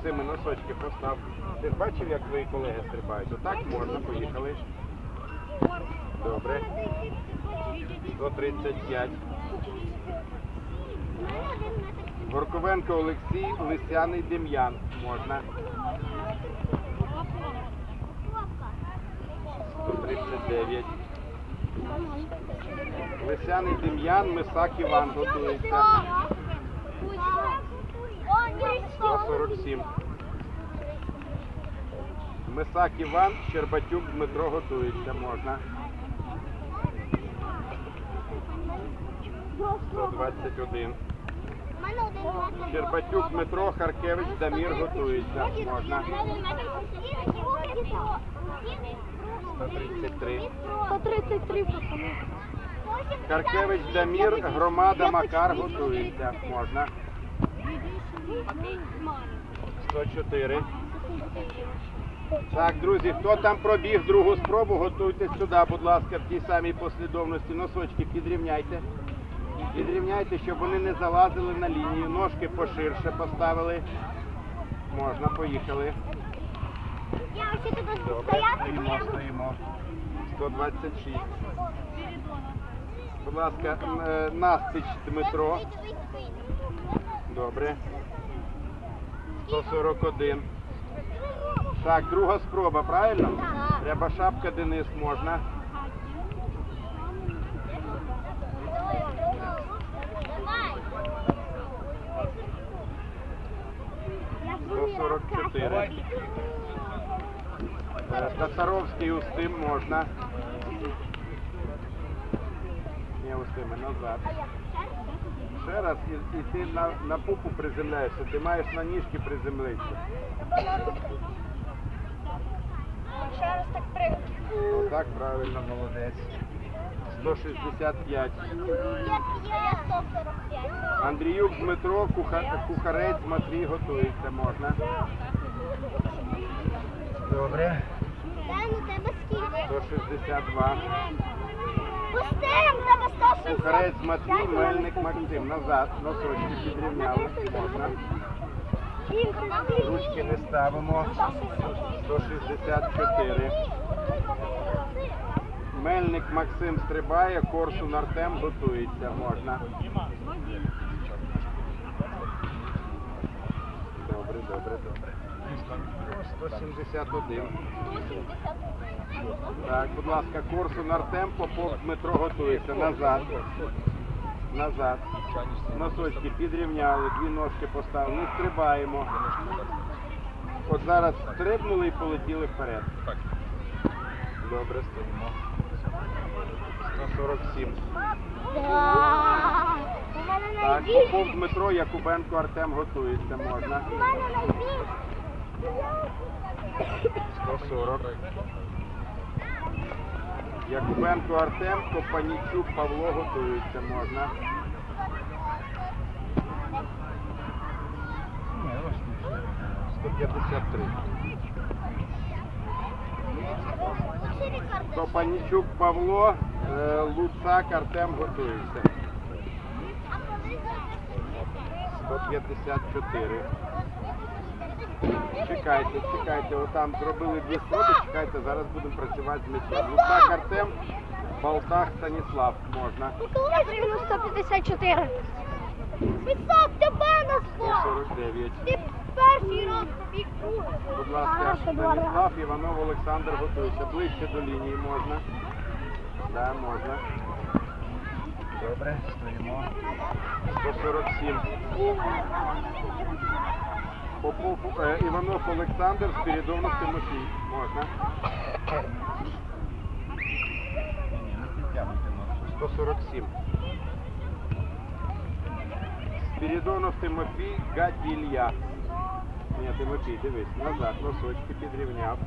Максиме, носочки постав. Ти бачив, як твої колеги стрибають? Отак можна, поїхали. Добре. 135. Горковенко Олексій, Лисяний Дем'ян. Можна. 139. Лисяний Дем'ян, Мисак Іван готується. 147. Мисак Іван, Щербатюк Дмитро готується. Можна. 121. Щербатюк Дмитро, Харкевич Дамір готується. Можна. 133. 133 пацани. Харкевич Дамір, громада Макар готується. Можна. 104. Так, друзі, хто там пробіг другу спробу, готуйтесь сюди, будь ласка, в тій самій послідовності. Носочки підрівняйте. Підрівняйте, щоб вони не залазили на лінію. Ножки поширше поставили. Можна, поїхали. Я ще тут стояти стоїмо, стоїмо. 126. Будь ласка, е, Настич Дмитро. Добре. 141. Так, друга спроба, правильно? Так. Треба шапка Денис можна. 144. Е, Татаровський Устим можна. Ні, Устиме, назад. Ще раз і, і ти на, на пупу приземляєшся, ти маєш на ніжки приземлитися. Ще раз так пригну. Отак, правильно, молодець. 165. Я 145. Андріюк Дмитро, куха- кухарець Матвій готується, можна. Добре. Дай ну тебе скільки? 162. Пустим, тебе 160. Кухарець Матвій, Мельник Максим. Назад. Носочки підрівняли. Можна. Ручки не ставимо. 164. Мельник Максим стрибає, Корсун Артем готується. Можна. Добре, добре, добре. 171. Так, будь ласка, Корсун Артем, Попов Дмитро готується. Назад. Назад. Носочки підрівняли, дві ножки поставили. Не стрибаємо. От зараз стрибнули і полетіли вперед. Добре, стоїмо. 147. Так. Попов Дмитро, Якубенко Артем готується. Можна. У мене найбільше. 140. Якубенко Артем, Копанічук Павло готується. Можна. 153. Копанічук Павло, е, Луцак Артем готується. 154. Чекайте, чекайте, отам зробили дві спроби, чекайте, зараз будемо працювати з м'ячем. Луцак Артем, Балтах Станіслав можна. Пригну 154. Висок тебе на 100. 149. Ти перший раз побіг другий. Будь ласка, Станіслав, Іванов, Олександр готується. Ближче до лінії можна. Так, можна. Добре, стоїмо. 147. Попов, е, Іванов Олександр, Спірідонов Тимофій. Можна. 147. Спірідонов Тимофій, Гаті Ілля. Ні, Тимофій, дивись, назад, носочки підрівняв.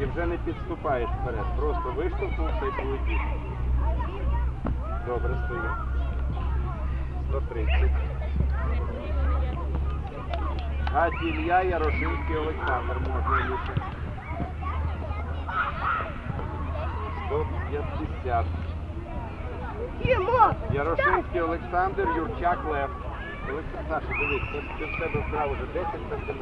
І вже не підступаєш вперед. Просто виштовхнувся і полетів. Добре, стою. 130. Гаті Ілля, Ярошинський Олександр. Можна ліше. 150. Йому. Ярошинський Олександр, Юрчак Лев. Олександр, Саша, дивись, це в тебе вправо вже 10 сантиметрів.